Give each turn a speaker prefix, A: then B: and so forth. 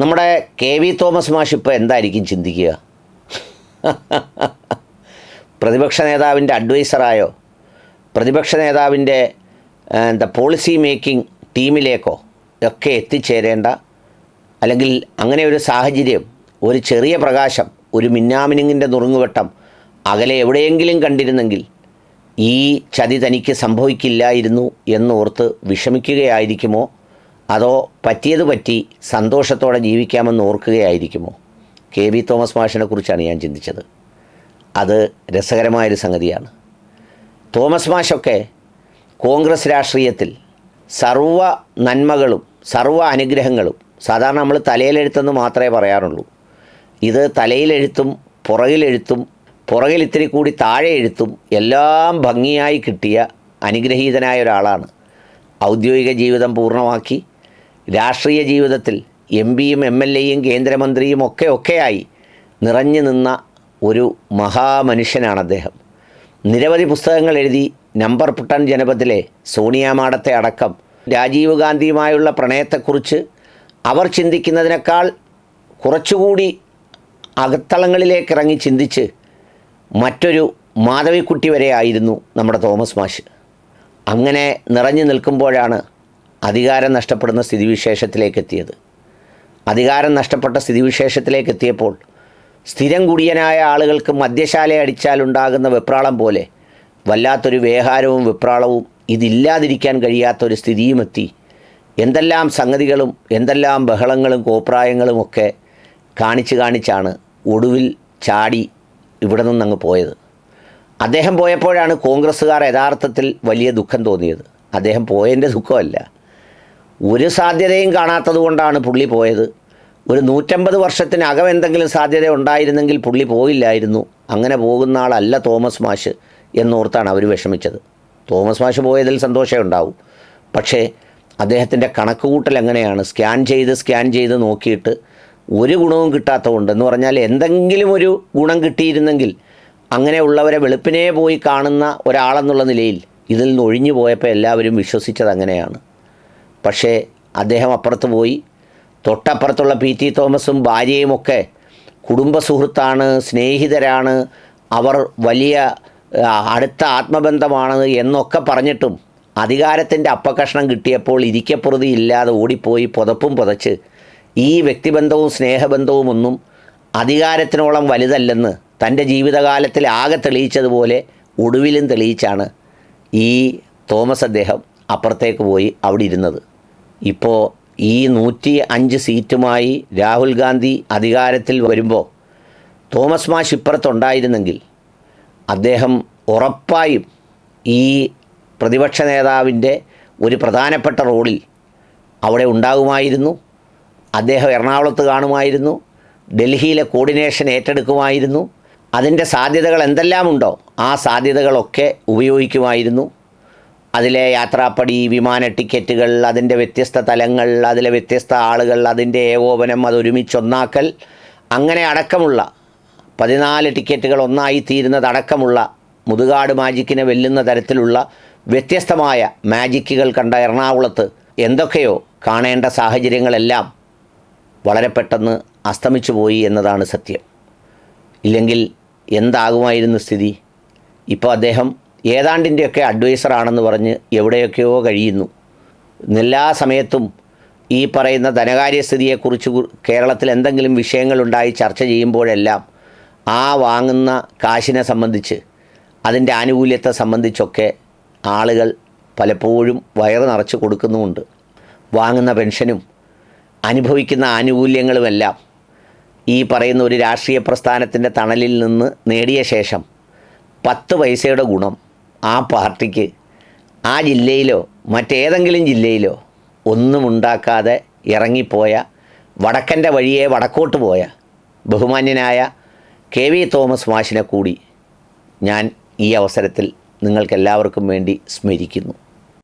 A: നമ്മുടെ K V Thomas മാഷ് ഇപ്പോൾ എന്തായിരിക്കും ചിന്തിക്കുക? പ്രതിപക്ഷ നേതാവിന്റെ അഡ്വൈസറായോ? പ്രതിപക്ഷ നേതാവിന്റെ എന്താ പോളിസി മേക്കിംഗ് ടീമിലേക്കോ ഒക്കെ എത്തിച്ചേരേണ്ട? അല്ലെങ്കിൽ അങ്ങനെ ഒരു സാഹചര്യം ഒരു ചെറിയ പ്രകാശം ഒരു മിന്നാമിനുങ്ങിന്റെ നുറുങ്ങുവെട്ടം അകലെ എവിടെയെങ്കിലും കണ്ടിരുന്നെങ്കിൽ ഈ ചതി തനിക്ക് സംഭവിക്കില്ലായിരുന്നു എന്നോർത്ത് വിഷമിക്കുകയായിരിക്കുമോ? അതോ പറ്റിയത് പറ്റി സന്തോഷത്തോടെ ജീവിക്കാമെന്ന് ഓർക്കുകയായിരിക്കുമോ? കെ വി തോമസ് മാഷിനെ കുറിച്ചാണ് ഞാൻ ചിന്തിച്ചത്. അത് രസകരമായൊരു സംഗതിയാണ്. തോമസ് മാഷൊക്കെ കോൺഗ്രസ് രാഷ്ട്രീയത്തിൽ സർവ നന്മകളും സർവ അനുഗ്രഹങ്ങളും സാധാരണ നമ്മൾ തലയിലെഴുത്തെന്ന് മാത്രമേ പറയാറുള്ളൂ. ഇത് തലയിലെഴുത്തും പുറകിലെഴുത്തും പുറകിൽ ഇത്തിരി കൂടി താഴെ എഴുത്തും എല്ലാം ഭംഗിയായി കിട്ടിയ അനുഗ്രഹീതനായ ഒരാളാണ്. ഔദ്യോഗിക ജീവിതം പൂർണമാക്കി രാഷ്ട്രീയ ജീവിതത്തിൽ എം പിയും എം എൽ എയും കേന്ദ്രമന്ത്രിയും ഒക്കെ ഒക്കെയായി നിറഞ്ഞു നിന്ന ഒരു മഹാമനുഷ്യനാണ് അദ്ദേഹം. നിരവധി പുസ്തകങ്ങൾ എഴുതി നമ്പർ പുട്ടൻ ജനപഥിലെ സോണിയാമാടത്തെ അടക്കം രാജീവ് ഗാന്ധിയുമായുള്ള പ്രണയത്തെക്കുറിച്ച് അവർ ചിന്തിക്കുന്നതിനേക്കാൾ കുറച്ചുകൂടി അകത്തളങ്ങളിലേക്ക് ഇറങ്ങി ചിന്തിച്ച് മറ്റൊരു മാധവിക്കുട്ടി വരെ ആയിരുന്നു നമ്മുടെ തോമസ് മാഷ്. അങ്ങനെ നിറഞ്ഞു നിൽക്കുമ്പോഴാണ് അധികാരം നഷ്ടപ്പെടുന്ന സ്ഥിതിവിശേഷത്തിലേക്ക് എത്തിയത് അധികാരം നഷ്ടപ്പെട്ട സ്ഥിതിവിശേഷത്തിലേക്ക് എത്തിയപ്പോൾ സ്ഥിരം കുടിയനായ ആളുകൾക്ക് മദ്യശാല അടിച്ചാലുണ്ടാകുന്ന വെപ്രാളം പോലെ വല്ലാത്തൊരു വേഹാരവും വെപ്രാളവും ഇതില്ലാതിരിക്കാൻ കഴിയാത്തൊരു സ്ഥിതിയുമെത്തി. എന്തെല്ലാം സംഗതികളും എന്തെല്ലാം ബഹളങ്ങളും കോപ്രായങ്ങളും ഒക്കെ കാണിച്ച് കാണിച്ചാണ് ഒടുവിൽ ചാടി ഇവിടെ നിന്നങ്ങ് പോയത്. അദ്ദേഹം പോയപ്പോഴാണ് കോൺഗ്രസ്സുകാർ യഥാർത്ഥത്തിൽ വലിയ ദുഃഖം തോന്നിയത്. അദ്ദേഹം പോയതിന്റെ ദുഃഖമല്ല. ഒരു സാധ്യതയും കാണാത്തത് കൊണ്ടാണ് പുള്ളി പോയത്. ഒരു നൂറ്റമ്പത് വർഷത്തിനകം എന്തെങ്കിലും സാധ്യത ഉണ്ടായിരുന്നെങ്കിൽ പുള്ളി പോയില്ലായിരുന്നു. അങ്ങനെ പോകുന്ന ആളല്ല തോമസ് മാഷ് എന്നോർത്താണ് അവർ വിഷമിച്ചത്. തോമസ് മാഷ് പോയതിൽ സന്തോഷമേ ഉണ്ടാവും. പക്ഷേ അദ്ദേഹത്തിന്റെ കണക്കുകൂട്ടൽ എങ്ങനെയാണ്? സ്കാൻ ചെയ്ത് സ്കാൻ ചെയ്ത് നോക്കിയിട്ട് ഒരു ഗുണവും കിട്ടാത്തതുകൊണ്ട് എന്ന് പറഞ്ഞാൽ എന്തെങ്കിലും ഒരു ഗുണം കിട്ടിയിരുന്നെങ്കിൽ അങ്ങനെയുള്ളവരെ വെളുപ്പിനെ പോയി കാണുന്ന ഒരാളെന്നുള്ള നിലയിൽ ഇതിൽ നിന്ന് ഒഴിഞ്ഞു പോയപ്പോൾ എല്ലാവരും വിശ്വസിച്ചത് അങ്ങനെയാണ്. പക്ഷേ അദ്ദേഹം അപ്പുറത്ത് പോയി. തൊട്ടപ്പുറത്തുള്ള പി ടി തോമസും ഭാര്യയുമൊക്കെ കുടുംബ സുഹൃത്താണ് സ്നേഹിതരാണ്. അവർ വലിയ അടുത്ത ആത്മബന്ധമാണ് എന്നൊക്കെ പറഞ്ഞിട്ടും അധികാരത്തിന്റെ അപ്പകഷ്ണം കിട്ടിയപ്പോൾ ഇരിക്കപ്പുറതി ഇല്ലാതെ ഓടിപ്പോയി പുതപ്പും പുതച്ച്. ഈ വ്യക്തിബന്ധവും സ്നേഹബന്ധവും ഒന്നും അധികാരത്തിനോളം വലുതല്ലെന്ന് തന്റെ ജീവിതകാലത്തിൽ ആകെ തെളിയിച്ചതുപോലെ ഒടുവിലും തെളിയിച്ചാണ് ഈ തോമസ് അദ്ദേഹം അപ്പുറത്തേക്ക് പോയി അവിടെ ഇരുന്നത്. ഇപ്പോൾ ഈ നൂറ്റി അഞ്ച് സീറ്റുമായി രാഹുൽ ഗാന്ധി അധികാരത്തിൽ വരുമ്പോൾ തോമസ് മാഷ് ഇപ്പുറത്തുണ്ടായിരുന്നെങ്കിൽ അദ്ദേഹം ഉറപ്പായും ഈ പ്രതിപക്ഷ നേതാവിന്റെ ഒരു പ്രധാനപ്പെട്ട റോളിൽ അവിടെ ഉണ്ടാകുമായിരുന്നു. അദ്ദേഹം എറണാകുളത്ത് കാണുമായിരുന്നു. ഡൽഹിയിലെ കോർഡിനേഷൻ ഏറ്റെടുക്കുമായിരുന്നു. അതിന്റെ സാധ്യതകൾ എന്തെല്ലാമുണ്ടോ ആ സാധ്യതകളൊക്കെ ഉപയോഗിക്കുമായിരുന്നു. അതിലെ യാത്രാപ്പടി വിമാന ടിക്കറ്റുകൾ അതിന്റെ വ്യത്യസ്ത തലങ്ങൾ അതിലെ വ്യത്യസ്ത ആളുകൾ അതിന്റെ ഏകോപനം അതൊരുമിച്ചൊന്നാക്കൽ അങ്ങനെ അടക്കമുള്ള പതിനാല് ടിക്കറ്റുകൾ ഒന്നായി തീരുന്നതടക്കമുള്ള മുതുകാട് മാജിക്കിനെ വെല്ലുന്ന തരത്തിലുള്ള വ്യത്യസ്തമായ മാജിക്കുകൾ കണ്ട എറണാകുളത്ത് എന്തൊക്കെയോ കാണേണ്ട സാഹചര്യങ്ങളെല്ലാം വളരെ പെട്ടെന്ന് അസ്തമിച്ചു പോയി എന്നതാണ് സത്യം. ഇല്ലെങ്കിൽ എന്താകുമായിരുന്നു സ്ഥിതി? ഇപ്പോൾ അദ്ദേഹം ഏതാണ്ടിന്റെയൊക്കെ അഡ്വൈസറാണെന്ന് പറഞ്ഞ് എവിടെയൊക്കെയോ കഴിയുന്നു. എല്ലാ സമയത്തും ഈ പറയുന്ന ധനകാര്യ സ്ഥിതിയെക്കുറിച്ച് കേരളത്തിൽ എന്തെങ്കിലും വിഷയങ്ങളുണ്ടായി ചർച്ച ചെയ്യുമ്പോഴെല്ലാം ആ വാങ്ങുന്ന കാശിനെ സംബന്ധിച്ച് അതിന്റെ ആനുകൂല്യത്തെ സംബന്ധിച്ചൊക്കെ ആളുകൾ പലപ്പോഴും വയറ് നിറച്ച് കൊടുക്കുന്നുമുണ്ട്. വാങ്ങുന്ന പെൻഷനും അനുഭവിക്കുന്ന ആനുകൂല്യങ്ങളുമെല്ലാം ഈ പറയുന്ന ഒരു രാഷ്ട്രീയ പ്രസ്ഥാനത്തിന്റെ തണലിൽ നിന്ന് നേടിയ ശേഷം പത്ത് പൈസയുടെ ഗുണം ആ പാർട്ടിക്ക് ആ ജില്ലയിലോ മറ്റേതെങ്കിലും ജില്ലയിലോ ഒന്നും ഉണ്ടാക്കാതെ ഇറങ്ങിപ്പോയ വടക്കന്റെ വഴിയെ വടക്കോട്ട് പോയ ബഹുമാന്യനായ കെ വി തോമസ് മാഷിനെ കൂടി ഞാൻ ഈ അവസരത്തിൽ നിങ്ങൾക്കെല്ലാവർക്കും വേണ്ടി സ്മരിക്കുന്നു.